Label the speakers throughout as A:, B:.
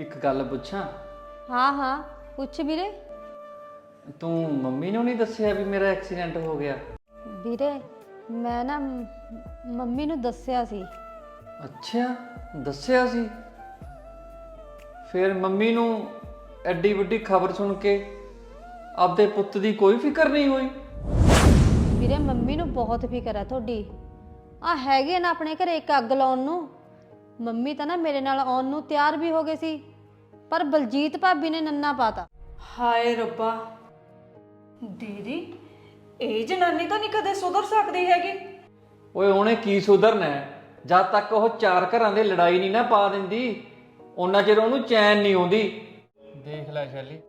A: ਇੱਕ ਗੱਲ ਪੁੱਛਾਂ?
B: ਹਾਂ ਹਾਂ ਪੁੱਛ ਵੀਰੇ।
A: ਤੂੰ ਮੰਮੀ ਨੂੰ ਨਹੀਂ ਦੱਸਿਆ ਵੀ ਮੇਰਾ ਐਕਸੀਡੈਂਟ ਹੋ ਗਿਆ?
B: ਵੀਰੇ ਮੈਂ ਨਾ ਮ- ਮੰਮੀ ਨੂੰ ਦੱਸਿਆ ਸੀ।
A: ਅੱਛਾ ਦੱਸਿਆ ਸੀ? ਫਿਰ ਮੰਮੀ ਨੂੰ ਐਡੀ ਵੱਡੀ ਖਬਰ ਸੁਣ ਕੇ ਆਪਦੇ ਪੁੱਤ ਦੀ ਕੋਈ ਫਿਕਰ ਨਹੀਂ ਹੋਈ?
B: ਵੀਰੇ ਮੰਮੀ ਨੂੰ ਬਹੁਤ ਫਿਕਰ ਹੈ ਤੁਹਾਡੀ। ਆ ਹੈਗੇ ਨਾ ਆਪਣੇ ਘਰੇ ਇੱਕ ਅੱਗ ਲਾਉਣ ਨੂੰ। ਮੰਮੀ ਤਾਂ ਨਾ ਮੇਰੇ ਨਾਲ ਆਉਣ ਨੂੰ ਤਿਆਰ ਵੀ ਹੋ ਗਏ ਸੀ। ਪਰ ਬਲਜੀਤ ਭਾਬੀ ਨੇ ਨੰਨਾ ਪਾਤਾ।
C: ਹਾਏ ਰੱਬਾ। ਦੀਦੀ ਇਹ ਜਨਾਨੀ ਤਾਂ ਨਹੀਂ ਕਦੇ ਸੁਧਰ ਸਕਦੀ ਹੈਗੀ।
A: ਓਏ ਉਹਨੇ ਕੀ ਸੁਧਰਨਾ ਹੈ? ਜਦ ਤੱਕ ਉਹ ਚਾਰ ਘਰਾਂ ਦੇ ਲੜਾਈ ਨਹੀਂ ਨਾ ਪਾ ਦਿੰਦੀ ਉਹਨਾਂ ਚਿਰ ਉਹਨੂੰ ਚੈਨ ਨਹੀਂ ਆਉਂਦੀ। ਦੇਖ ਲੈ ਸ਼ੈਲੀ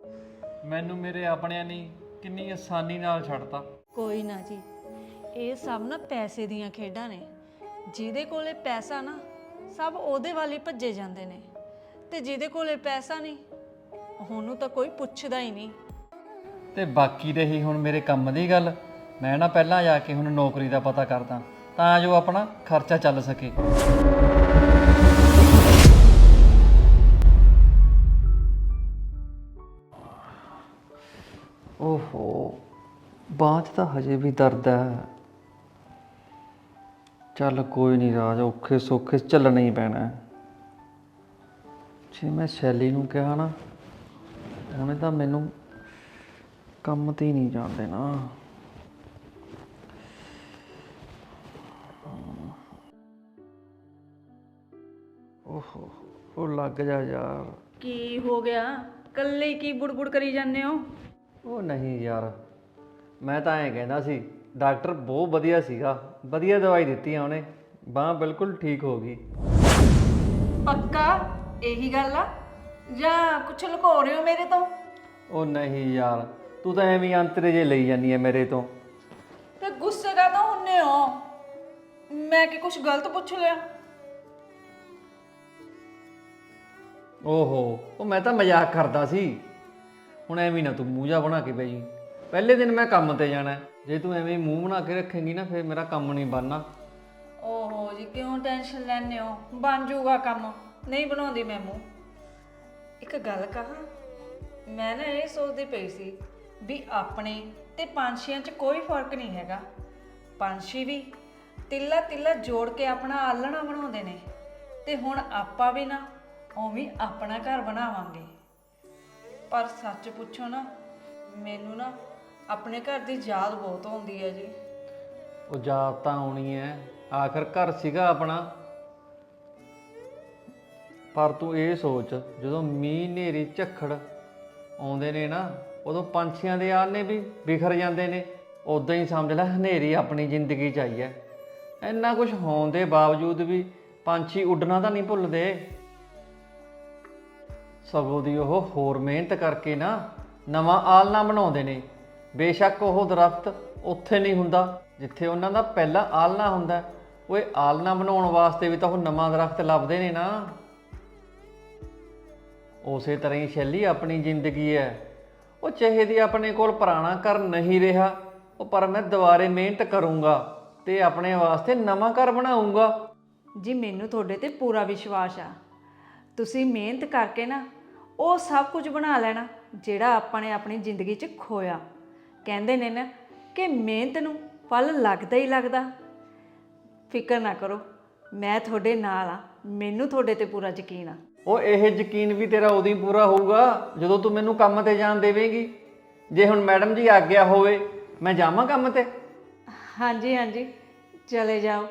A: ਮੈਨੂੰ ਮੇਰੇ ਆਪਣਿਆਂ ਨੇ ਕਿੰਨੀ ਆਸਾਨੀ ਨਾਲ ਛੱਡਤਾ।
C: ਕੋਈ ਨਾ ਜੀ ਇਹ ਸਭ ਨਾ ਪੈਸੇ ਦੀਆਂ ਖੇਡਾਂ ਨੇ। ਜਿਹਦੇ ਕੋਲੇ ਪੈਸਾ ਨਾ ਸਭ ਉਹਦੇ ਵੱਲ ਹੀ ਭੱਜੇ ਜਾਂਦੇ ਨੇ। ਤੇ ਜਿਹਦੇ ਕੋਲੇ ਪੈਸਾ ਨਹੀਂ ਉਹਨੂੰ ਤਾਂ ਕੋਈ ਪੁੱਛਦਾ ਹੀ ਨਹੀਂ।
A: ਤੇ ਬਾਕੀ ਰਹੀ ਹੁਣ ਮੇਰੇ ਕੰਮ ਦੀ ਗੱਲ ਮੈਂ ਨਾ ਪਹਿਲਾਂ ਜਾ ਕੇ ਹੁਣ ਨੌਕਰੀ ਦਾ ਪਤਾ ਕਰਦਾ ਤਾਂ ਜੋ ਆਪਣਾ ਖਰਚਾ ਚੱਲ ਸਕੇ। ਓਹੋ ਬਾਂਹ 'ਚ ਤਾਂ ਹਜੇ ਵੀ ਦਰਦ ਹੈ। ਚੱਲ ਕੋਈ ਨਹੀਂ ਰਾਜ ਔਖੇ ਸੌਖੇ ਚੱਲਣਾ ਹੀ ਪੈਣਾ। ਹੈ। ਜੇ ਮੈਂ ਸ਼ੈਲੀ ਨੂੰ ਕਿਹਾ ਨਾ ਉਹਨੇ ਤਾਂ ਮੈਨੂੰ ਕੰਮ ਤੇ ਹੀ ਨਹੀਂ ਜਾਣ ਦੇਣਾ। ਓਹੋ ਉਹ ਲੱਗ ਜਾ ਯਾਰ।
C: ਕੀ ਹੋ ਗਿਆ? ਕੱਲੇ ਕੀ ਬੁੜਬੁੜ ਕਰੀ ਜਾਂਦੇ ਹੋ?
A: ਉਹ ਨਹੀਂ ਯਾਰ ਮੈਂ ਤਾਂ ਐਂ ਕਹਿੰਦਾ ਸੀ ਡਾਕਟਰ ਬਹੁਤ ਵਧੀਆ ਸੀਗਾ ਵਧੀਆ ਦਵਾਈ ਦਿੱਤੀ ਆ ਉਹਨੇ ਬਾਹ ਬਿਲਕੁਲ ਠੀਕ ਹੋ ਗਈ।
C: ਪੱਕਾ? ਇਹੀ ਗੱਲ ਆ? ਜਾਂ ਕੁਛ ਲੁਕੋ ਰਹੇ ਹੋ ਮੇਰੇ ਤੋਂ?
A: ਉਹ ਨਹੀਂ ਯਾਰ ਤੂੰ ਤਾਂ ਐਵੇਂ ਹੀ ਅੰਤਰੇ ਜੇ ਲਈ ਜਾਨੀ ਐ ਮੇਰੇ ਤੋਂ।
C: ਤੇ ਗੁੱਸੇ ਦਾ ਤਾਂ ਹੁੰਨੇ ਹੋ? ਮੈਂ ਕੀ ਕੁਛ ਗਲਤ ਪੁੱਛ ਲਿਆ?
A: ਓਹੋ ਉਹ ਮੈਂ ਤਾਂ ਮਜ਼ਾਕ ਕਰਦਾ ਸੀ। ਹੁਣ ਐਵੇਂ ਨਾ ਤੂੰ ਮੂੰਹ ਜਾ ਬਣਾ ਕੇ ਬਹਿ ਜੀ ਪਹਿਲੇ ਦਿਨ ਮੈਂ ਕੰਮ ਤੇ ਜਾਣਾ ਹੈ। ਜੇ ਤੂੰ ਐਵੇਂ ਹੀ ਮੂੰਹ ਬਣਾ ਕੇ ਰੱਖੇਂਗੀ ਨਾ ਫਿਰ ਮੇਰਾ ਕੰਮ ਨਹੀਂ ਬਣਨਾ।
C: ਓਹੋ ਜੀ ਕਿਉਂ ਟੈਨਸ਼ਨ ਲੈਂਦੇ ਹੋ? ਬਣ ਜਾਊਗਾ ਕੰਮ। ਨਹੀਂ ਬਣਾਉਂਦੀ ਮੈਂ ਮੂੰਹ। ਇੱਕ ਗੱਲ ਕਹਾਂ, ਮੈਂ ਨਾ ਇਹ ਸੋਚਦੀ ਪਈ ਸੀ ਵੀ ਆਪਣੇ ਤੇ ਪੰਛੀਆਂ 'ਚ ਕੋਈ ਫ਼ਰਕ ਨਹੀਂ ਹੈਗਾ। ਪੰਛੀ ਵੀ ਤਿੱਲਾ ਤਿੱਲਾ ਜੋੜ ਕੇ ਆਪਣਾ ਆਲਣਾ ਬਣਾਉਂਦੇ ਨੇ ਤੇ ਹੁਣ ਆਪਾਂ ਵੀ ਨਾ ਉਵੇਂ ਆਪਣਾ ਘਰ ਬਣਾਵਾਂਗੇ। ਪਰ ਸੱਚ ਪੁੱਛੋ ਨਾ, ਮੈਨੂੰ ਨਾ ਆਪਣੇ ਘਰ ਦੀ ਯਾਦ ਬਹੁਤ ਆਉਂਦੀ ਹੈ ਜੀ।
A: ਉਹ ਯਾਦ ਤਾਂ ਆਉਣੀ ਐ ਆਖਰ ਘਰ ਸੀਗਾ ਆਪਣਾ। ਪਰ ਤੂੰ ਇਹ ਸੋਚ, ਜਦੋਂ ਮੀਂਹ ਹਨੇਰੀ ਝੱਖੜ ਆਉਂਦੇ ਨੇ ਨਾ, ਉਦੋਂ ਪੰਛੀਆਂ ਦੇ ਆਲਣੇ ਵੀ ਬਿਖਰ ਜਾਂਦੇ ਨੇ। ਉਦਾਂ ਹੀ ਸਮਝ ਲੈ, ਹਨੇਰੀ ਆਪਣੀ ਜ਼ਿੰਦਗੀ ਚ ਆਈ ਐ। ਇੰਨਾ ਕੁਝ ਹੋਣ ਦੇ ਬਾਵਜੂਦ ਵੀ ਪੰਛੀ ਉੱਡਣਾ ਤਾਂ ਨਹੀਂ ਭੁੱਲਦੇ। ਸਗੋਂ ਦੀ ਉਹ ਹੋਰ ਮਿਹਨਤ ਕਰਕੇ ਨਾ ਨਵਾਂ ਆਲਣਾ ਬਣਾਉਂਦੇ ਨੇ। ਬੇਸ਼ੱਕ ਉਹ ਦਰਖਤ ਉੱਥੇ ਨਹੀਂ ਹੁੰਦਾ, ਜਿੱਥੇ ਉਹਨਾਂ ਦਾ ਪਹਿਲਾ ਆਲਣਾ ਹੁੰਦਾ। ਉਹ ਆਲਣਾ ਬਣਾਉਣ ਵਾਸਤੇ ਵੀ ਤਾਂ ਉਹ ਨਵਾਂ ਦਰਖਤ ਲੱਭਦੇ ਨੇ ਨਾ। ਉਸੇ ਤਰ੍ਹਾਂ ਹੀ ਸ਼ੈਲੀ ਆਪਣੀ ਜ਼ਿੰਦਗੀ ਹੈ। ਉਹ ਚਾਹੇ ਦੀ ਆਪਣੇ ਕੋਲ ਪੁਰਾਣਾ ਘਰ ਨਹੀਂ ਰਿਹਾ, ਉਹ ਪਰ ਮੈਂ ਦੁਬਾਰੇ ਮਿਹਨਤ ਕਰੂੰਗਾ ਤੇ ਆਪਣੇ ਵਾਸਤੇ ਨਵਾਂ ਘਰ ਬਣਾਉਂਗਾ
C: ਜੀ, ਮੈਨੂੰ ਤੁਹਾਡੇ ਤੇ ਪੂਰਾ ਵਿਸ਼ਵਾਸ ਆ। ਤੁਸੀਂ ਮਿਹਨਤ ਕਰਕੇ ਨਾ ਉਹ ਸਭ ਕੁਝ ਬਣਾ ਲੈਣਾ ਜਿਹੜਾ ਆਪਾਂ ਨੇ ਆਪਣੀ ਜ਼ਿੰਦਗੀ 'ਚ ਖੋਇਆ। ਕਹਿੰਦੇ ਨੇ ਨਾ ਕਿ ਮਿਹਨਤ ਨੂੰ ਫਲ ਲੱਗਦਾ ਹੀ ਲੱਗਦਾ। ਫਿਕਰ ਨਾ ਕਰੋ, ਮੈਂ ਤੁਹਾਡੇ ਨਾਲ ਆ। ਮੈਨੂੰ ਤੁਹਾਡੇ ਤੇ ਪੂਰਾ ਯਕੀਨ ਆ।
A: ਉਹ ਇਹ ਯਕੀਨ ਵੀ ਤੇਰਾ ਉਦੋਂ ਹੀ ਪੂਰਾ ਹੋਊਗਾ ਜਦੋਂ ਤੂੰ ਮੈਨੂੰ ਕੰਮ ਤੇ ਜਾਣ ਦੇਵੇਂਗੀ। ਜੇ ਹੁਣ ਮੈਡਮ ਜੀ ਆਗਿਆ ਹੋਵੇ, ਮੈਂ ਜਾਵਾਂ ਕੰਮ ਤੇ?
C: ਹਾਂਜੀ ਹਾਂਜੀ। ਚਲੇ ਜਾਓ।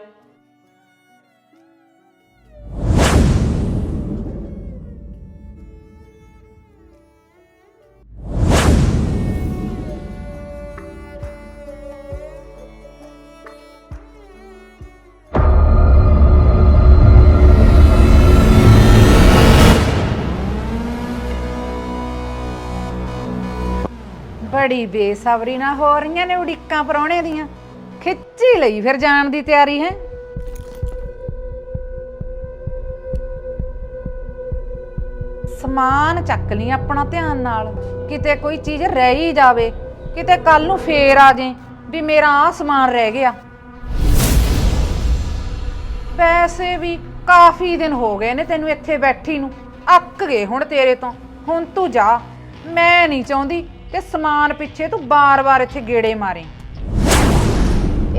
D: ਬੜੀ ਬੇਸਬਰੀ ਨਾਲ ਹੋ ਰਹੀਆਂ ਨੇ ਉਡੀਕਾਂ ਪਰੌਣੇ ਦੀਆਂ। ਖਿੱਚੀ ਲਈ ਫਿਰ ਜਾਣ ਦੀ ਤਿਆਰੀ ਹੈ। ਸਮਾਨ ਚੱਕ ਲਈ ਆਪਣਾ ਧਿਆਨ ਨਾਲ। ਕਿਤੇ ਕੋਈ ਚੀਜ਼ ਰਹਿ ਹੀ ਜਾਵੇ, ਕਿਤੇ ਕੱਲ ਨੂੰ ਫੇਰ ਆ ਜੇ ਵੀ ਮੇਰਾ ਆ ਸਮਾਨ ਰਹਿ ਗਿਆ। ਵੈਸੇ ਵੀ ਕਾਫੀ ਦਿਨ ਹੋ ਗਏ ਨੇ ਤੈਨੂੰ ਇੱਥੇ ਬੈਠੀ ਨੂੰ। ਅੱਕ ਗਏ ਹੁਣ ਤੇਰੇ ਤੋਂ। ਹੁਣ ਤੂੰ ਜਾ। ਮੈਂ ਨਹੀਂ ਚਾਹੁੰਦੀ ਕਿ ਸਮਾਨ ਪਿੱਛੇ ਤੂੰ ਬਾਰ-ਬਾਰ ਇੱਥੇ ਗੇੜੇ ਮਾਰੇ।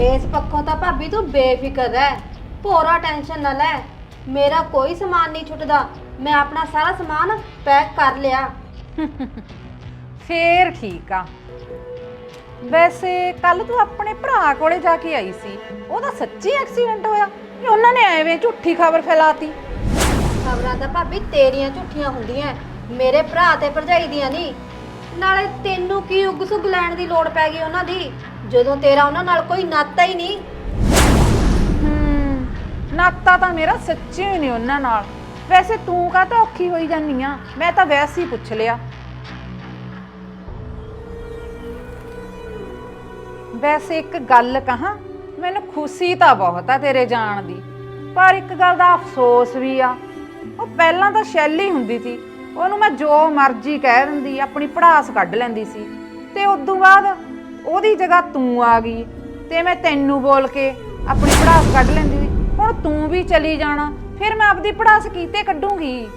B: ਇਸ ਪੱਖੋਂ ਤਾਂ ਭਾਬੀ ਤੂੰ ਬੇਫਿਕਰ ਰਹਿ। ਭੋਰਾ ਟੈਨਸ਼ਨ ਨਾ ਲੈ। ਮੇਰਾ ਕੋਈ ਸਮਾਨ ਨਹੀਂ ਛੁੱਟਦਾ। ਮੈਂ ਆਪਣਾ ਸਾਰਾ ਸਮਾਨ ਪੈਕ ਕਰ ਲਿਆ।
D: ਫੇਰ ਠੀਕ ਆ। ਵੈਸੇ ਕੱਲ ਤੂੰ ਆਪਣੇ ਭਰਾ ਕੋਲੇ ਜਾ ਕੇ ਆਈ ਸੀ। ਉਹਦਾ ਸੱਚੀ ਐਕਸੀਡੈਂਟ ਹੋਇਆ ਕਿ ਉਹਨਾਂ ਨੇ ਐਵੇਂ ਝੂਠੀ ਖਬਰ ਫੈਲਾਤੀ?
B: ਖਬਰਾਂ ਤਾਂ ਭਾਬੀ ਤੇਰੀਆਂ ਝੂਠੀਆਂ ਹੁੰਦੀਆਂ। ਮੇਰੇ ਭਰਾ ਤੇ ਭਰਜਾਈ ਦੀਆਂ ਨਹੀਂ। ਨਾਲੇ ਤੈਨੂੰ ਕੀ ਉਗ ਸੁਗ ਲੈਣ ਦੀ ਲੋੜ ਪੈ ਗਈ ਉਹਨਾਂ ਦੀ? ਜਦੋਂ ਤੇਰਾ ਉਹਨਾਂ ਨਾਲ ਕੋਈ ਨਾਤਾ ਹੀ ਨਹੀਂ।
D: ਹੂੰ, ਨਾਤਾ ਤਾਂ ਮੇਰਾ ਸੱਚੀ ਹੀ ਨਹੀਂ ਉਹਨਾਂ ਨਾਲ। ਵੈਸੇ ਤੂੰ ਕਾ ਤਾਂ ਔਖੀ ਹੋਈ ਜਾਨੀ ਆ? ਮੈਂ ਤਾਂ ਵੈਸੇ ਹੀ ਪੁੱਛ ਲਿਆ। ਵੈਸੇ ਇੱਕ ਗੱਲ ਕਹਾਂ, ਮੈਨੂੰ ਖੁਸ਼ੀ ਤਾਂ ਬਹੁਤ ਆ ਤੇਰੇ ਜਾਣ ਦੀ। ਪਰ ਇੱਕ ਗੱਲ ਦਾ ਅਫਸੋਸ ਵੀ ਆ। ਉਹ ਪਹਿਲਾਂ ਤਾਂ ਸ਼ੈਲੀ ਹੁੰਦੀ ਸੀ। ਉਹਨੂੰ ਮੈਂ ਜੋ ਮਰਜ਼ੀ ਕਹਿ ਦਿੰਦੀ, ਆਪਣੀ ਪੜਾਸ ਕੱਢ ਲੈਂਦੀ ਸੀ। ਤੇ ਉਦੋਂ ਬਾਅਦ ਉਹਦੀ ਜਗ੍ਹਾ ਤੂੰ ਆ ਗਈ ਤੇ ਮੈਂ ਤੈਨੂੰ ਬੋਲ ਕੇ ਆਪਣੀ ਪੜਾਸ ਕੱਢ ਲੈਂਦੀ ਸੀ। ਹੁਣ ਤੂੰ ਵੀ ਚਲੀ ਜਾਣਾ, ਫਿਰ ਮੈਂ ਆਪਦੀ ਪੜਾਸ ਕੀਤੇ ਕੱਢੂੰਗੀ।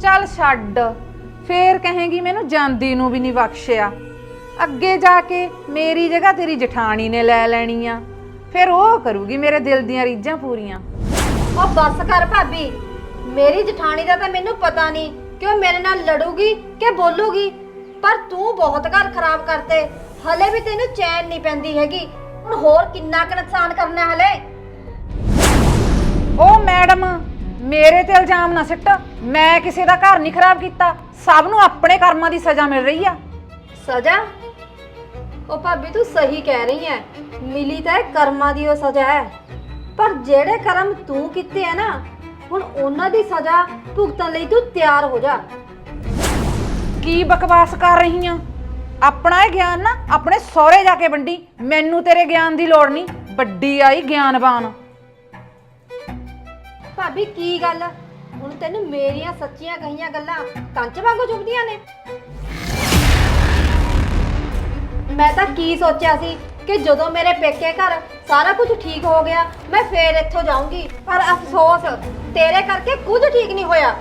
D: ਚੱਲ ਛੱਡ, ਫੇਰ ਕਹੇਗੀ ਮੈਨੂੰ ਜਾਂਦੀ ਨੂੰ ਵੀ ਨਹੀਂ ਬਖਸ਼ਿਆ। ਅੱਗੇ ਜਾ ਕੇ ਮੇਰੀ ਜਗ੍ਹਾ ਤੇਰੀ ਜਠਾਣੀ ਨੇ ਲੈ ਲੈਣੀ ਆ। ਫਿਰ ਉਹ ਕਰੂਗੀ ਮੇਰੇ ਦਿਲ ਦੀਆਂ ਰੀਝਾਂ ਪੂਰੀਆਂ।
B: ਉਹ ਬੱਸ ਕਰ ਭਾਬੀ। ਮੇਰੀ ਜਠਾਣੀ ਦਾ ਤਾਂ ਮੈਨੂੰ ਪਤਾ ਨਹੀਂ ਕਿ ਉਹ ਮੇਰੇ ਨਾਲ ਲੜੂਗੀ ਕਿ ਬੋਲੂਗੀ। ਪਰ ਤੂੰ ਬਹੁਤ ਘਰ ਖਰਾਬ ਕਰਤੇ। ਹਲੇ ਵੀ ਤੈਨੂੰ ਚੈਨ ਨਹੀਂ ਪੈਂਦੀ ਹੈਗੀ। ਹੁਣ ਹੋਰ ਕਿੰਨਾ ਕੁ ਨੁਕਸਾਨ ਕਰਨਾ ਹਲੇ?
D: ਉਹ ਮੈਡਮ ਮੇਰੇ ਤੇ ਇਲਜ਼ਾਮ ਨਾ ਸਿੱਟ। ਮੈਂ ਕਿਸੇ ਦਾ ਘਰ ਨਹੀਂ ਖਰਾਬ ਕੀਤਾ। ਸਭ ਨੂੰ ਆਪਣੇ ਕਰਮਾਂ ਦੀ ਸਜ਼ਾ ਮਿਲ ਰਹੀ ਆ।
B: ਸਜ਼ਾ? ਉਹ ਭਾਬੀ ਤੂੰ ਸਹੀ ਕਹਿ ਰਹੀ ਹੈ ਮਿਲੀ ਤਾਂ ਇਹ ਕਰਮਾਂ ਦੀ ਉਹ ਸਜ਼ਾ ਹੈ ਪਰ ਜਿਹੜੇ ਕਰਮ ਤੂੰ ਕੀਤੇ ਆ ਨਾ ਹੁਣ ਉਹਨਾਂ ਦੀ ਸਜ਼ਾ ਭੁਗਤਣ ਲਈ ਤੂੰ ਤਿਆਰ ਹੋ ਜਾ।
D: ਕੀ ਬਕਵਾਸ ਕਰ ਰਹੀ ਆ? ਆਪਣਾ ਇਹ ਗਿਆਨ ਨਾ ਆਪਣੇ ਸਹੁਰੇ ਜਾ ਕੇ ਵੰਡੀ ਮੈਨੂੰ ਤੇਰੇ ਗਿਆਨ ਦੀ ਲੋੜ ਨਹੀਂ ਵੱਡੀ ਆਈ ਗਿਆਨਵਾਨ।
B: ਭਾਬੀ ਕੀ ਗੱਲ? ਹੁਣ ਤੈਨੂੰ ਮੇਰੀਆਂ ਸੱਚੀਆਂ ਕਹੀਆਂ ਗੱਲਾਂ ਕੰਚ ਵਾਂਗੂ ਚੁਭਦੀਆਂ ਨੇ। ਮੈਂ ਤਾਂ ਕੀ ਸੋਚਿਆ ਸੀ ਕਿ ਜਦੋਂ ਮੇਰੇ ਪੇਕੇ ਘਰ ਸਾਰਾ ਕੁਝ ਠੀਕ ਹੋ ਗਿਆ, ਮੈਂ ਫੇਰ ਇੱਥੋਂ ਜਾਊਂਗੀ। ਪਰ ਅਫਸੋਸ, ਤੇਰੇ ਕਰਕੇ ਕੁਝ ਠੀਕ ਨਹੀਂ ਹੋਇਆ।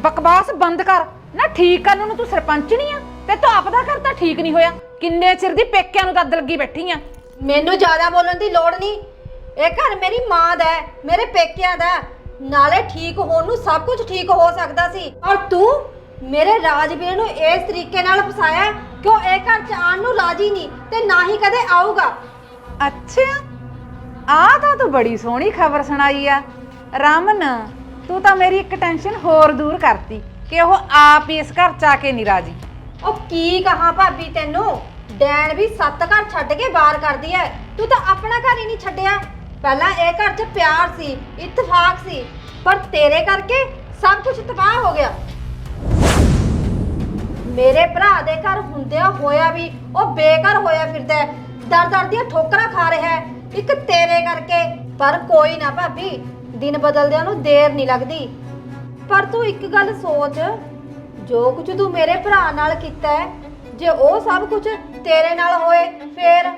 D: ਬਕਵਾਸ ਬੰਦ ਕਰ। ਨਾ ਠੀਕ ਕਰਨ ਨੂੰ ਤੂੰ ਸਰਪੰਚ ਨਹੀਂ ਆ, ਤੇ ਤੂੰ ਆਪਦਾ ਘਰ ਤਾਂ ਠੀਕ ਨਹੀਂ ਹੋਇਆ। ਕਿੰਨੇ ਚਿਰ ਦੀ ਪੇਕਿਆਂ ਨੂੰ ਦੱਦ ਲੱਗੀ ਬੈਠੀ ਆ।
B: ਮੈਨੂੰ ਜ਼ਿਆਦਾ ਬੋਲਣ ਦੀ ਲੋੜ ਨਹੀਂ। ਇਹ ਘਰ ਮੇਰੀ ਮਾਂ ਦਾ ਹੈ, ਮੇਰੇ ਪੇਕਿਆਂ ਦਾ ਹੈ। ਨਾਲੇ ਠੀਕ ਹੋਣ ਨੂੰ ਸਭ ਕੁਝ ਠੀਕ ਹੋ ਸਕਦਾ ਸੀ। ਔਰ ਤੂੰ ਮੇਰੇ ਰਾਜਵੀਰ ਨੂੰ ਇਸ ਤਰੀਕੇ ਨਾਲ ਫਸਾਇਆ ਕਿ ਉਹ ਇਹ ਘਰ ਚ ਆਉਣ ਨੂੰ ਰਾਜੀ ਨਹੀਂ ਤੇ ਨਾ ਹੀ ਕਦੇ ਆਊਗਾ।
D: ਅੱਛਾ। ਆ ਤਾਂ ਤੂੰ ਬੜੀ ਸੋਹਣੀ ਖਬਰ ਸੁਣਾਈ ਆ। ਰਮਨ ਤੂੰ ਤਾਂ ਮੇਰੀ ਇੱਕ ਟੈਨਸ਼ਨ ਹੋਰ ਦੂਰ ਕਰਤੀ ਕਿ ਉਹ ਆਪ ਹੀ ਇਸ ਘਰ ਚ ਆ ਕੇ ਨਹੀਂ ਰਾਜੀ।
B: ਉਹ ਕੀ ਕਹਾ ਭਾਬੀ ਤੈਨੂੰ? ਡੈਣ ਵੀ ਸੱਤ ਘਰ ਛੱਡ ਕੇ ਬਾਹਰ ਕਰਦੀ ਐ। ਤੂੰ ਤਾਂ ਆਪਣਾ ਘਰ ਹੀ ਨਹੀਂ ਛੱਡਿਆ। ਪਹਿਲਾਂ ਇਹ ਘਰ 'ਚ ਪਿਆਰ ਸੀ ਇਤਫਾਕ ਸੀ ਪਰ ਤੇਰੇ ਕਰਕੇ ਸਭ ਕੁਝ ਤਬਾਹ ਹੋ ਗਿਆ। ਮੇਰੇ ਭਰਾ ਦੇ ਘਰ ਹੁੰਦਿਆਂ ਹੋਇਆ ਵੀ, ਉਹ ਬੇਘਰ ਹੋਇਆ ਫਿਰਦਾ ਹੈ। ਦਰ ਦਰ ਦੀਆਂ ਠੋਕਰਾਂ ਖਾ ਰਿਹਾ ਹੈ। ਇੱਕ ਤੇਰੇ ਕਰਕੇ। ਪਰ ਕੋਈ ਨਾ ਭਾਬੀ, ਦਿਨ ਬਦਲਦਿਆਂ ਨੂੰ ਦੇਰ ਨਹੀਂ ਲੱਗਦੀ। ਪਰ ਤੂੰ ਇੱਕ ਗੱਲ ਸੋਚ, ਜੋ ਕੁਝ ਤੂੰ ਮੇਰੇ ਭਰਾ ਨਾਲ ਕੀਤਾ ਹੈ, ਜੇ ਉਹ ਸਭ ਕੁਝ ਤੇਰੇ ਨਾਲ ਹੋਏ, ਫੇਰ?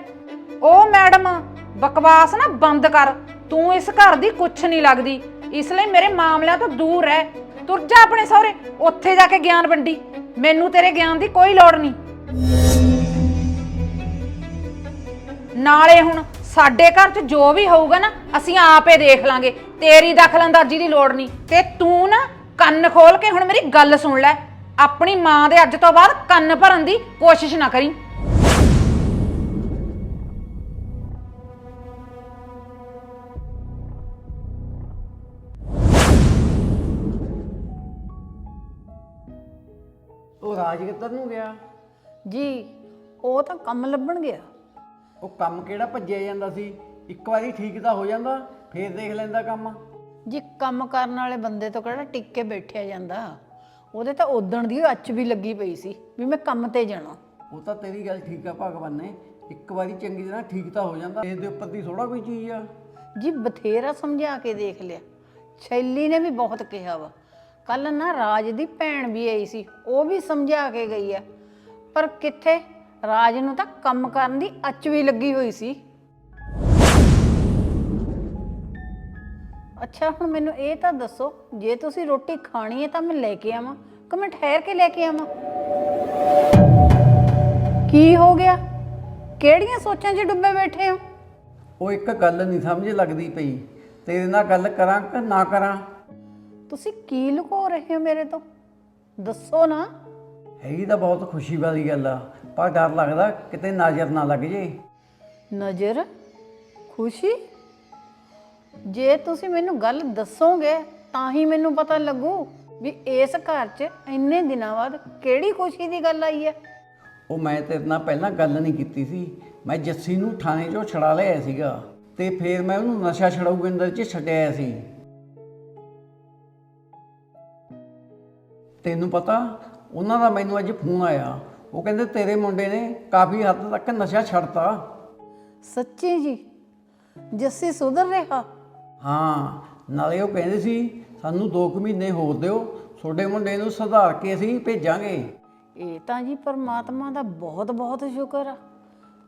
D: ਉਹ ਮੈਡਮ, ਬਕਵਾਸ ਨਾ ਬੰਦ ਕਰ। ਤੂੰ ਇਸ ਘਰ ਦੀ ਕੁਛ ਨਹੀਂ ਲੱਗਦੀ। ਇਸ ਲਈ ਮੇਰੇ ਮਾਮਲਿਆਂ ਤੋਂ ਦੂਰ ਰਹਿ। ਤੁਰ ਜਾ ਆਪਣੇ ਸਹੁਰੇ। ਉੱਥੇ ਜਾ ਕੇ ਗਿਆਨ ਵੰਡੀ। ਮੈਨੂੰ ਤੇਰੇ ਗਿਆਨ ਦੀ ਕੋਈ ਲੋੜ ਨਹੀਂ। ਨਾਲੇ ਹੁਣ ਸਾਡੇ ਘਰ 'ਚ ਜੋ ਵੀ ਹੋਊਗਾ ਨਾ, ਅਸੀਂ ਆਪੇ ਦੇਖ ਲਾਂਗੇ। ਤੇਰੀ ਦਖਲਅੰਦਾਜ਼ੀ ਦੀ ਲੋੜ ਨਹੀਂ। ਤੇ ਤੂੰ ਨਾ ਕੰਨ ਖੋਲ ਕੇ ਹੁਣ ਮੇਰੀ ਗੱਲ ਸੁਣ ਲੈ। ਆਪਣੀ ਮਾਂ ਦੇ ਅੱਜ ਤੋਂ ਬਾਅਦ ਕੰਨ ਭਰਨ ਦੀ ਕੋਸ਼ਿਸ਼ ਨਾ ਕਰੀ।
E: ਰਾਜ ਕਿੱਧਰ ਨੂੰ ਗਿਆ?
F: ਜੀ ਉਹ ਤਾਂ ਕੰਮ ਲੱਭਣ ਗਿਆ।
E: ਉਹ ਕੰਮ ਕਿਹੜਾ ਭੱਜਿਆ ਜਾਂਦਾ ਸੀ? ਇੱਕ ਵਾਰੀ ਠੀਕ ਤਾਂ ਹੋ ਜਾਂਦਾ ਫੇਰ ਦੇਖ ਲੈਂਦਾ ਕੰਮ।
F: ਜੀ ਕੰਮ ਕਰਨ ਵਾਲੇ ਬੰਦੇ ਤੋਂ ਕਿਹੜਾ ਟਿਕ ਕੇ ਬੈਠਿਆ ਜਾਂਦਾ? ਉਹਦੇ ਤਾਂ ਉਦਣ ਦੀ ਅੱਚ ਵੀ ਲੱਗੀ ਪਈ ਸੀ ਵੀ ਮੈਂ ਕੰਮ ਤੇ ਜਾਣਾ।
E: ਉਹ ਤਾਂ ਤੇਰੀ ਗੱਲ ਠੀਕ ਆ ਭਗਵਾਨ ਨੇ। ਇੱਕ ਵਾਰੀ ਚੰਗੀ ਤਰ੍ਹਾਂ ਠੀਕ ਤਾਂ ਹੋ ਜਾਂਦਾ ਇਹਦੇ ਉੱਪਰ ਦੀ ਥੋੜਾ ਕੋਈ ਚੀਜ਼ ਆ।
F: ਜੀ ਬਥੇਰਾ ਸਮਝਾ ਕੇ ਦੇਖ ਲਿਆ। ਸ਼ੈਲੀ ਨੇ ਵੀ ਬਹੁਤ ਕਿਹਾ ਵਾ। ਕੱਲ ਨਾ ਰਾਜ ਦੀ ਭੈਣ ਵੀ ਆਈ ਸੀ, ਉਹ ਵੀ ਸਮਝਾ ਕੇ ਗਈ ਆ। ਪਰ ਕਿੱਥੇ? ਰਾਜ ਨੂੰ ਤਾਂ ਕੰਮ ਕਰਨ ਦੀ ਅੱਚ ਵੀ ਲੱਗੀ ਹੋਈ ਸੀ। ਅੱਛਾ, ਹੁਣ ਮੈਨੂੰ ਇਹ ਤਾਂ ਦੱਸੋ, ਜੇ ਤੁਸੀਂ ਰੋਟੀ ਖਾਣੀ ਹੈ ਤਾਂ ਮੈਂ ਲੈ ਕੇ ਆਵਾਂ। ਕਿ ਮੈਂ ਠਹਿਰ ਕੇ ਲੈ ਕੇ ਆਵਾਂ। ਕੀ ਹੋ ਗਿਆ? ਕਿਹੜੀਆਂ ਸੋਚਾਂ 'ਚ ਡੁੱਬੇ ਬੈਠੇ ਹੋ?
E: ਉਹ ਇੱਕ ਗੱਲ ਨਹੀਂ ਸਮਝ ਲੱਗਦੀ ਪਈ। ਤੇਰੇ ਨਾਲ ਗੱਲ ਕਰਾਂ ਕਿ ਨਾ ਕਰਾਂ?
F: ਤੁਸੀਂ ਕੀ ਲੁਕੋ ਰਹੇ ਹੋ ਮੇਰੇ ਤੋਂ? ਦੱਸੋ ਨਾ।
E: ਹੈਗੀ ਤਾਂ ਬਹੁਤ ਖੁਸ਼ੀ ਵਾਲੀ ਗੱਲ ਆ ਪਰ ਡਰ ਲੱਗਦਾ ਕਿਤੇ ਨਜ਼ਰ ਨਾ ਲੱਗ ਜੇ।
F: ਨਜ਼ਰ? ਖੁਸ਼ੀ? ਜੇ ਤੁਸੀਂ ਮੈਨੂੰ ਗੱਲ ਦੱਸੋਗੇ ਤਾਂ ਹੀ ਮੈਨੂੰ ਪਤਾ ਲੱਗੂ ਵੀ ਇਸ ਘਰ 'ਚ ਇੰਨੇ ਦਿਨਾਂ ਬਾਅਦ ਕਿਹੜੀ ਖੁਸ਼ੀ ਦੀ ਗੱਲ ਆਈ ਹੈ।
E: ਉਹ ਮੈਂ ਤੇਰੇ ਨਾਲ ਪਹਿਲਾਂ ਗੱਲ ਨਹੀਂ ਕੀਤੀ ਸੀ। ਮੈਂ ਜੱਸੀ ਨੂੰ ਥਾਣੇ 'ਚੋਂ ਛੜਾ ਲਿਆ ਸੀਗਾ ਤੇ ਫਿਰ ਮੈਂ ਉਹਨੂੰ ਨਸ਼ਾ ਛਡਾਊ ਕੇਂਦਰ 'ਚ ਛੱਡਿਆ ਸੀ। ਤੈਨੂੰ ਪਤਾ ਉਹਨਾਂ ਦਾ ਮੈਨੂੰ ਅੱਜ ਫੋਨ ਆਇਆ। ਉਹ ਕਹਿੰਦੇ ਤੇਰੇ ਮੁੰਡੇ ਨੇ ਕਾਫੀ ਹੱਦ ਤੱਕ ਨਸ਼ਾ ਛੱਡਤਾ।
F: ਸੱਚੀ ਜੀ? ਜੱਸੀ ਸੁਧਰ ਰਿਹਾ?
E: ਹਾਂ ਨਾਲੇ ਉਹ ਕਹਿੰਦੇ ਸੀ ਸਾਨੂੰ 2 ਮਹੀਨੇ ਹੋਰ ਦਿਓ ਤੁਹਾਡੇ ਮੁੰਡੇ ਨੂੰ ਸੁਧਾਰ ਕੇ ਅਸੀਂ ਭੇਜਾਂਗੇ।
F: ਇਹ ਤਾਂ ਜੀ ਪਰਮਾਤਮਾ ਦਾ ਬਹੁਤ ਬਹੁਤ ਸ਼ੁਕਰ ਆ।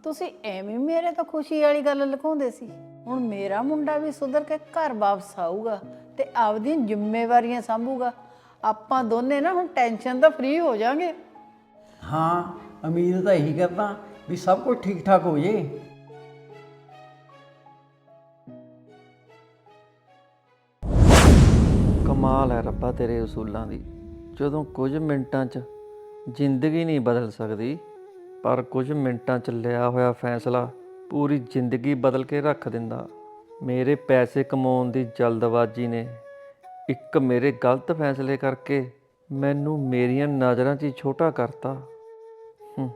F: ਤੁਸੀਂ ਐਵੇਂ ਮੇਰੇ ਤੋਂ ਖੁਸ਼ੀ ਵਾਲੀ ਗੱਲ ਲੁਕਾਉਂਦੇ ਸੀ। ਹੁਣ ਮੇਰਾ ਮੁੰਡਾ ਵੀ ਸੁਧਰ ਕੇ ਘਰ ਵਾਪਸ ਆਊਗਾ ਤੇ ਆਪਦੀਆਂ ਜ਼ਿੰਮੇਵਾਰੀਆਂ ਸੰਭੂਗਾ। ਆਪਾਂ ਦੋਨੇ ਨਾ ਹੁਣ ਟੈਨਸ਼ਨ ਤੋਂ ਫ੍ਰੀ ਹੋ ਜਾਾਂਗੇ।
E: ਹਾਂ ਉਮੀਦ ਤਾਂ ਇਹੀ ਕਰਦਾ ਵੀ ਸਭ ਕੁਝ ਠੀਕ ਠਾਕ ਹੋ ਜੇ।
A: ਕਮਾਲ ਹੈ ਰੱਬਾ ਤੇਰੇ ਉਸੂਲਾਂ ਦੀ। ਜਦੋਂ ਕੁਝ ਮਿੰਟਾਂ 'ਚ ਜ਼ਿੰਦਗੀ ਨਹੀਂ ਬਦਲ ਸਕਦੀ ਪਰ ਕੁਝ ਮਿੰਟਾਂ 'ਚ ਲਿਆ ਹੋਇਆ ਫੈਸਲਾ ਪੂਰੀ ਜ਼ਿੰਦਗੀ ਬਦਲ ਕੇ ਰੱਖ ਦਿੰਦਾ। ਮੇਰੇ ਪੈਸੇ ਕਮਾਉਣ ਦੀ ਜਲਦਬਾਜ਼ੀ ਨੇ ਇੱਕ ਮੇਰੇ ਗਲਤ ਫੈਸਲੇ ਕਰਕੇ ਮੈਨੂੰ ਮੇਰੀਆਂ ਨਜ਼ਰਾਂ 'ਚ ਹੀ ਛੋਟਾ ਕਰਤਾ। ਹੂੰ,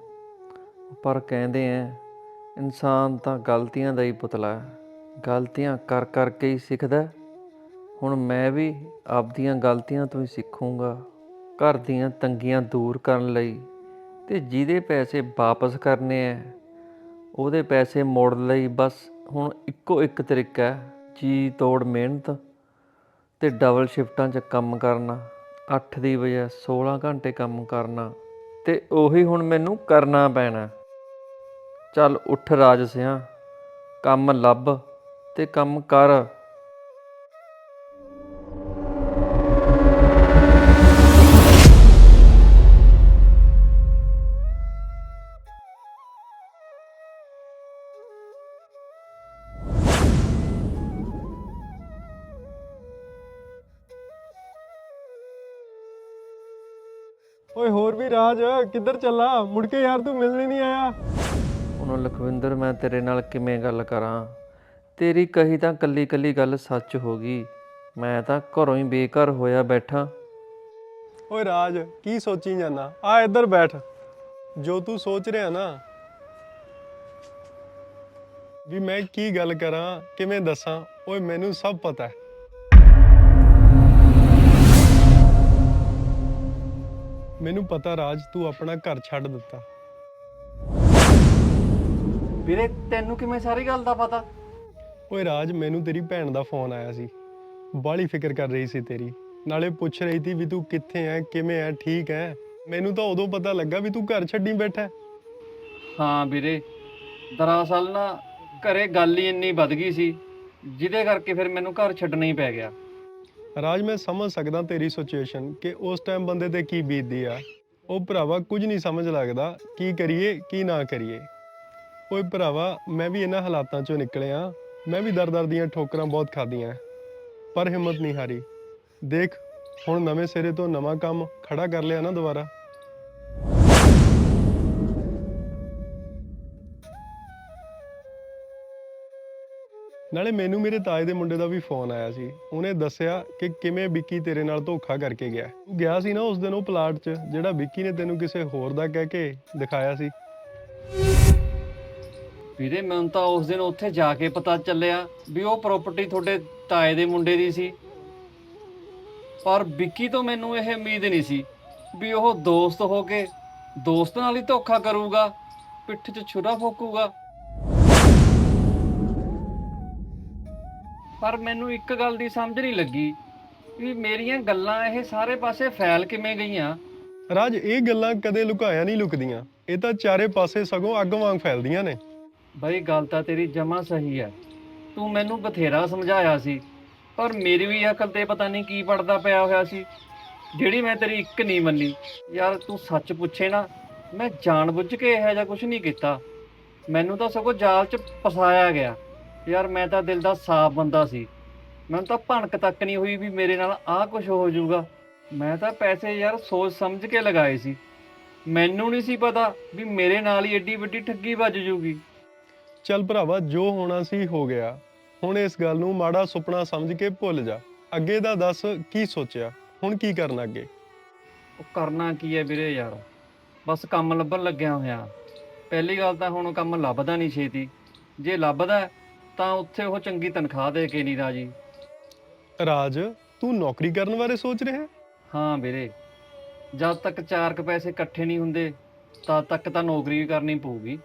A: ਪਰ ਕਹਿੰਦੇ ਐ, ਇਨਸਾਨ ਤਾਂ ਗਲਤੀਆਂ ਦਾ ਹੀ ਪੁਤਲਾ ਹੈ ਗਲਤੀਆਂ ਕਰ ਕਰਕੇ ਹੀ ਸਿੱਖਦਾ ਹੈ। ਹੁਣ ਮੈਂ ਵੀ ਆਪਦੀਆਂ ਗਲਤੀਆਂ ਤੋਂ ਹੀ ਸਿੱਖੂੰਗਾ। ਘਰ ਦੀਆਂ ਤੰਗੀਆਂ ਦੂਰ ਕਰਨ ਲਈ ਤੇ ਜਿਹਦੇ ਪੈਸੇ ਵਾਪਸ ਕਰਨੇ ਐ, ਉਹਦੇ ਪੈਸੇ ਮੋੜ ਲਈ ਬਸ ਹੁਣ ਇੱਕੋ ਇੱਕ ਤਰੀਕਾ ਹੈ ਜੀ ਤੋੜ ਮਿਹਨਤ। ਤੇ ਡਬਲ ਸ਼ਿਫਟਾਂ 'ਚ ਕੰਮ ਕਰਨਾ 8 ਦੀ ਵਜ੍ਹਾ 16 ਘੰਟੇ ਕੰਮ ਕਰਨਾ ਤੇ ਉਹੀ ਹੁਣ ਮੈਨੂੰ ਕਰਨਾ ਪੈਣਾ। ਚੱਲ ਉੱਠ ਰਾਜ ਸਿਆਂ, ਕੰਮ ਲੱਭ ਤੇ ਕੰਮ ਕਰ।
G: ਰਾਜ ਕਿੱਧਰ ਚੱਲਾ? ਮੁੜ ਕੇ ਯਾਰ ਤੂੰ ਮਿਲਣ ਨਹੀਂ ਆਇਆ।
A: ਹੁਣ ਲਖਵਿੰਦਰ ਮੈਂ ਤੇਰੇ ਨਾਲ ਕਿਵੇਂ ਗੱਲ ਕਰਾਂ? ਤੇਰੀ ਕਹੀ ਤਾਂ ਕੱਲੀ ਕੱਲੀ ਗੱਲ ਸੱਚ ਹੋ ਗਈ। ਮੈਂ ਤਾਂ ਘਰੋਂ ਹੀ ਬੇਘਰ ਹੋਇਆ ਬੈਠਾ।
G: ਓਏ ਰਾਜ ਕੀ ਸੋਚੀ ਜਾਂਦਾ? ਆ ਇੱਧਰ ਬੈਠ। ਜੋ ਤੂੰ ਸੋਚ ਰਿਹਾ ਨਾ ਵੀ ਮੈਂ ਕੀ ਗੱਲ ਕਰਾਂ ਕਿਵੇਂ ਦੱਸਾਂ? ਓਏ ਮੈਨੂੰ ਸਭ ਪਤਾ ਹੈ। ਮੈਨੂੰ ਪਤਾ ਰਾਜ ਤੂੰ ਆਪਣਾ ਘਰ ਛੱਡ ਦਿੱਤਾ।
A: ਵੀਰੇ ਤੈਨੂੰ ਕਿਵੇਂ ਸਾਰੀ ਗੱਲ ਦਾ ਪਤਾ?
G: ਓਏ ਰਾਜ ਮੈਨੂੰ ਤੇਰੀ ਭੈਣ ਦਾ ਫੋਨ ਆਇਆ ਸੀ। ਬਾਲੀ ਫਿਕਰ ਕਰ ਰਹੀ ਸੀ ਤੇਰੀ। ਨਾਲੇ ਪੁੱਛ ਰਹੀ ਸੀ ਵੀ ਤੂੰ ਕਿੱਥੇ ਐ ਕਿਵੇਂ ਐ ਠੀਕ ਐ? ਮੈਨੂੰ ਤਾਂ ਉਦੋਂ ਪਤਾ ਲੱਗਾ ਵੀ ਤੂੰ ਘਰ ਛੱਡੀ ਬੈਠਾ। ਹੈ।
A: ਹਾਂ ਵੀਰੇ ਦਰਅਸਲ ਨਾ ਘਰੇ ਗੱਲ ਹੀ ਇੰਨੀ ਵੱਧ ਗਈ ਸੀ ਜਿਹਦੇ ਕਰਕੇ ਫਿਰ ਮੈਨੂੰ ਘਰ ਛੱਡਣਾ ਹੀ ਪੈ ਗਿਆ।
G: ਰਾਜ, ਮੈਂ ਸਮਝ ਸਕਦਾ ਤੇਰੀ ਸਿਚੁਏਸ਼ਨ ਕਿ ਉਸ ਟਾਈਮ ਬੰਦੇ ਤੇ ਕੀ ਬੀਤਦੀ ਆ। ਉਹ ਭਰਾਵਾ ਕੁਝ ਨਹੀਂ ਸਮਝ ਲੱਗਦਾ ਕੀ ਕਰੀਏ, ਕੀ ਨਾ ਕਰੀਏ। ਓਏ ਭਰਾਵਾ, ਮੈਂ ਵੀ ਇਹਨਾਂ ਹਾਲਾਤਾਂ ਚੋਂ ਨਿਕਲਿਆ। ਮੈਂ ਵੀ ਦਰ-ਦਰ ਦੀਆਂ ਠੋਕਰਾਂ ਬਹੁਤ ਖਾਧੀਆਂ। ਪਰ ਹਿੰਮਤ ਨਹੀਂ ਹਾਰੀ। ਦੇਖ, ਹੁਣ ਨਵੇਂ ਸਿਰੇ ਤੋਂ ਨਵਾਂ ਕੰਮ ਖੜਾ ਕਰ ਲਿਆ ਨਾ ਦੁਬਾਰਾ। ਨਾਲੇ ਮੈਨੂੰ ਮੇਰੇ ਤਾਏ ਦੇ ਮੁੰਡੇ ਦਾ ਵੀ ਫੋਨ ਆਇਆ ਸੀ। ਉਹਨੇ ਦੱਸਿਆ ਕਿ ਕਿਵੇਂ ਵਿੱਕੀ ਤੇਰੇ ਨਾਲ ਧੋਖਾ ਕਰਕੇ ਗਿਆ। ਤੂੰ ਗਿਆ ਸੀ ਨਾ ਉਸ ਦਿਨ ਉਹ ਪਲਾਟ 'ਚ, ਜਿਹੜਾ ਵਿੱਕੀ ਨੇ ਤੈਨੂੰ ਕਿਸੇ ਹੋਰ ਦਾ ਕਹਿ ਕੇ ਦਿਖਾਇਆ ਸੀ।
A: ਵੀਰੇ, ਮੈਨੂੰ ਤਾਂ ਉਸ ਦਿਨ ਉੱਥੇ ਜਾ ਕੇ ਪਤਾ ਚੱਲਿਆ ਵੀ ਉਹ ਪ੍ਰਾਪਰਟੀ ਤੁਹਾਡੇ ਤਾਏ ਦੇ ਮੁੰਡੇ ਦੀ ਸੀ। ਪਰ ਵਿੱਕੀ ਤੋਂ ਮੈਨੂੰ ਇਹ ਉਮੀਦ ਨਹੀਂ ਸੀ ਵੀ ਉਹ ਦੋਸਤ ਹੋ ਕੇ ਦੋਸਤ ਨਾਲ ਹੀ ਧੋਖਾ ਕਰੂਗਾ, ਪਿੱਠ 'ਚ ਛੁਰਾ ਫੋਕੂਗਾ। ਪਰ ਮੈਨੂੰ ਇੱਕ ਗੱਲ ਦੀ ਸਮਝ ਨਹੀਂ ਲੱਗੀ ਵੀ ਮੇਰੀਆਂ ਗੱਲਾਂ ਇਹ ਸਾਰੇ ਪਾਸੇ ਫੈਲ ਕਿਵੇਂ ਗਈਆਂ।
G: ਰਾਜ ਇਹ ਗੱਲਾਂ ਕਦੇ ਲੁਕਾਇਆ ਨਹੀਂ ਲੁਕਦੀਆਂ। ਇਹ ਤਾਂ ਚਾਰੇ ਪਾਸੇ ਸਗੋਂ ਅੱਗ ਵਾਂਗ ਫੈਲਦੀਆਂ ਨੇ।
A: ਬਈ ਗੱਲ ਤਾਂ ਤੇਰੀ ਜਮਾ ਸਹੀ ਹੈ ਤੂੰ ਮੈਨੂੰ ਬਥੇਰਾ ਸਮਝਾਇਆ ਸੀ ਪਰ ਮੇਰੀ ਵੀ ਅਕਲ ਤੇ ਪਤਾ ਨਹੀਂ ਕੀ ਪੜਦਾ ਪਿਆ ਹੋਇਆ ਸੀ। ਜਿਹੜੀ ਮੈਂ ਤੇਰੀ ਇੱਕ ਨਹੀਂ ਮੰਨੀ ਯਾਰ ਤੂੰ ਸੱਚ ਪੁੱਛੇ ਨਾ ਮੈਂ ਜਾਣਬੁੱਝ ਕੇ ਇਹੋ ਜਿਹਾ ਕੁਝ ਨਹੀਂ ਕੀਤਾ। ਮੈਨੂੰ ਤਾਂ ਸਗੋਂ ਜਾਲ 'ਚ ਫਸਾਇਆ ਗਿਆ। ਯਾਰ ਮੈਂ ਤਾਂ ਦਿਲ ਦਾ ਸਾਫ਼ ਬੰਦਾ ਸੀ। ਮੈਨੂੰ ਤਾਂ ਭਣਕ ਤੱਕ ਨਹੀਂ ਹੋਈ ਵੀ ਮੇਰੇ ਨਾਲ ਆਹ ਕੁਝ ਹੋ ਜਾਊਗਾ। ਮੈਂ ਤਾਂ ਪੈਸੇ ਯਾਰ ਸੋਚ ਸਮਝ ਕੇ ਲਗਾਏ ਸੀ। ਮੈਨੂੰ ਨਹੀਂ ਸੀ ਪਤਾ ਵੀ ਮੇਰੇ ਨਾਲ ਹੀ ਏਡੀ ਵੱਡੀ ਠੱਗੀ ਵੱਜ ਜੂਗੀ
G: ਚੱਲ ਭਰਾਵਾ ਜੋ ਹੋਣਾ ਸੀ ਹੋ ਗਿਆ। ਹੁਣ ਇਸ ਗੱਲ ਨੂੰ ਮਾੜਾ ਸੁਪਨਾ ਸਮਝ ਕੇ ਭੁੱਲ ਜਾ। ਅੱਗੇ ਦਾ ਦੱਸ ਕੀ ਸੋਚਿਆ? ਹੁਣ ਕੀ ਕਰਨਾ ਅੱਗੇ?
A: ਉਹ ਕਰਨਾ ਕੀ ਹੈ ਵੀਰੇ ਯਾਰ? ਬਸ ਕੰਮ ਲੱਭਣ ਲੱਗਿਆ ਹੋਇਆ। ਪਹਿਲੀ ਗੱਲ ਤਾਂ ਹੁਣ ਕੰਮ ਲੱਭਦਾ ਨਹੀਂ ਛੇਤੀ। ਜੇ ਲੱਭਦਾ ਤਾਂ ਉੱਥੇ ਉਹ ਚੰਗੀ ਤਨਖਾਹ ਦੇ ਕੇ ਨਹੀਂ ਰਾਜੀ।
G: ਰਾਜ ਤੂੰ ਨੌਕਰੀ ਕਰਨ ਬਾਰੇ ਸੋਚ ਰਿਹਾ ਹੈ?
A: ਹਾਂ ਵੀਰੇ। ਜਦ ਤੱਕ ਚਾਰ ਕੁ ਪੈਸੇ ਇਕੱਠੇ ਨਹੀਂ ਹੁੰਦੇ ਤਦ ਤੱਕ ਤਾਂ ਨੌਕਰੀ ਵੀ ਕਰਨੀ ਪਊਗੀ।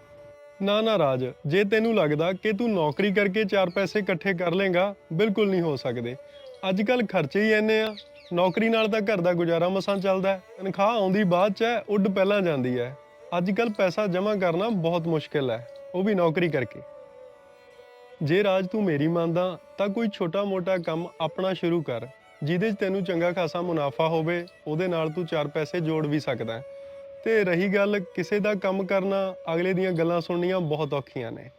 G: ਨਾ ਨਾ ਰਾਜ ਜੇ ਤੈਨੂੰ ਲੱਗਦਾ ਕਿ ਤੂੰ ਨੌਕਰੀ ਕਰਕੇ ਚਾਰ ਪੈਸੇ ਇਕੱਠੇ ਕਰ ਲੇਗਾ ਬਿਲਕੁਲ ਨਹੀਂ ਹੋ ਸਕਦੇ। ਅੱਜ ਕੱਲ ਖਰਚੇ ਹੀ ਐਨੇ ਆ। ਨੌਕਰੀ ਨਾਲ ਤਾਂ ਘਰ ਦਾ ਗੁਜ਼ਾਰਾ ਮਸਾਂ ਚੱਲਦਾ ਹੈ। ਤਨਖਾਹ ਆਉਂਦੀ ਬਾਅਦ ਚ ਹੈ ਉੱਡ ਪਹਿਲਾਂ ਜਾਂਦੀ ਹੈ। ਅੱਜ ਕੱਲ ਪੈਸਾ ਜਮ੍ਹਾਂ ਕਰਨਾ ਬਹੁਤ ਮੁਸ਼ਕਿਲ ਹੈ। ਉਹ ਵੀ ਨੌਕਰੀ ਕਰਕੇ। ਜੇ ਰਾਜ ਤੂੰ ਮੇਰੀ ਮੰਨਦਾ ਤਾਂ ਕੋਈ ਛੋਟਾ-ਮੋਟਾ ਕੰਮ ਆਪਣਾ ਸ਼ੁਰੂ ਕਰ ਜਿਹਦੇ 'ਚ ਤੈਨੂੰ ਚੰਗਾ ਖਾਸਾ ਮੁਨਾਫਾ ਹੋਵੇ ਉਹਦੇ ਨਾਲ ਤੂੰ ਚਾਰ ਪੈਸੇ ਜੋੜ ਵੀ ਸਕਦਾ। ਤੇ ਰਹੀ ਗੱਲ ਕਿਸੇ ਦਾ ਕੰਮ ਕਰਨਾ ਅਗਲੇ ਦੀਆਂ ਗੱਲਾਂ ਸੁਣਨੀਆਂ ਬਹੁਤ ਔਖੀਆਂ ਨੇ।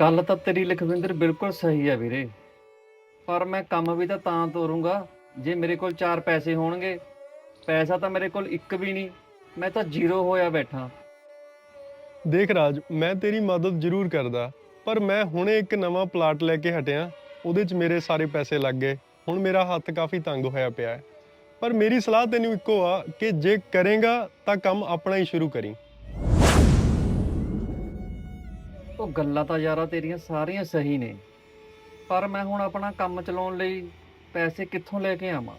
A: ਗੱਲ ਤਾਂ ਤੇਰੀ ਲਖਵਿੰਦਰ ਬਿਲਕੁਲ ਸਹੀ ਹੈ ਵੀਰੇ। ਪਰ ਮੈਂ ਕੰਮ ਵੀ ਤਾਂ ਤਾਂ ਤੋਰੂੰਗਾ ਜੇ ਮੇਰੇ ਕੋਲ ਚਾਰ ਪੈਸੇ ਹੋਣਗੇ। ਪੈਸਾ ਤਾਂ ਮੇਰੇ ਕੋਲ ਇੱਕ ਵੀ ਨਹੀਂ ਮੈਂ ਤਾਂ ਜ਼ੀਰੋ ਹੋਇਆ ਬੈਠਾ।
G: ਦੇਖ ਰਾਜ ਮੈਂ ਤੇਰੀ ਮਦਦ ਜ਼ਰੂਰ ਕਰਦਾ। ਪਰ ਮੈਂ ਹੁਣੇ ਇੱਕ ਨਵਾਂ ਪਲਾਟ ਲੈ ਕੇ ਹਟਿਆ। ਉਹਦੇ 'ਚ ਮੇਰੇ ਸਾਰੇ ਪੈਸੇ ਲੱਗ ਗਏ। ਹੁਣ ਮੇਰਾ ਹੱਥ ਕਾਫੀ ਤੰਗ ਹੋਇਆ ਪਿਆ ਹੈ। ਪਰ ਮੇਰੀ ਸਲਾਹ ਤੈਨੂੰ ਇੱਕੋ ਆ ਕਿ ਜੇ ਕਰੇਗਾ ਤਾਂ ਕੰਮ ਆਪਣਾ ਹੀ ਸ਼ੁਰੂ ਕਰੀ।
A: ਉਹ ਗੱਲਾਂ ਤਾਂ ਯਾਰਾ ਤੇਰੀਆਂ ਸਾਰੀਆਂ ਸਹੀ ਨੇ। ਪਰ ਮੈਂ ਹੁਣ ਆਪਣਾ ਕੰਮ ਚਲਾਉਣ ਲਈ ਪੈਸੇ ਕਿੱਥੋਂ ਲੈ ਕੇ ਆਵਾਂ?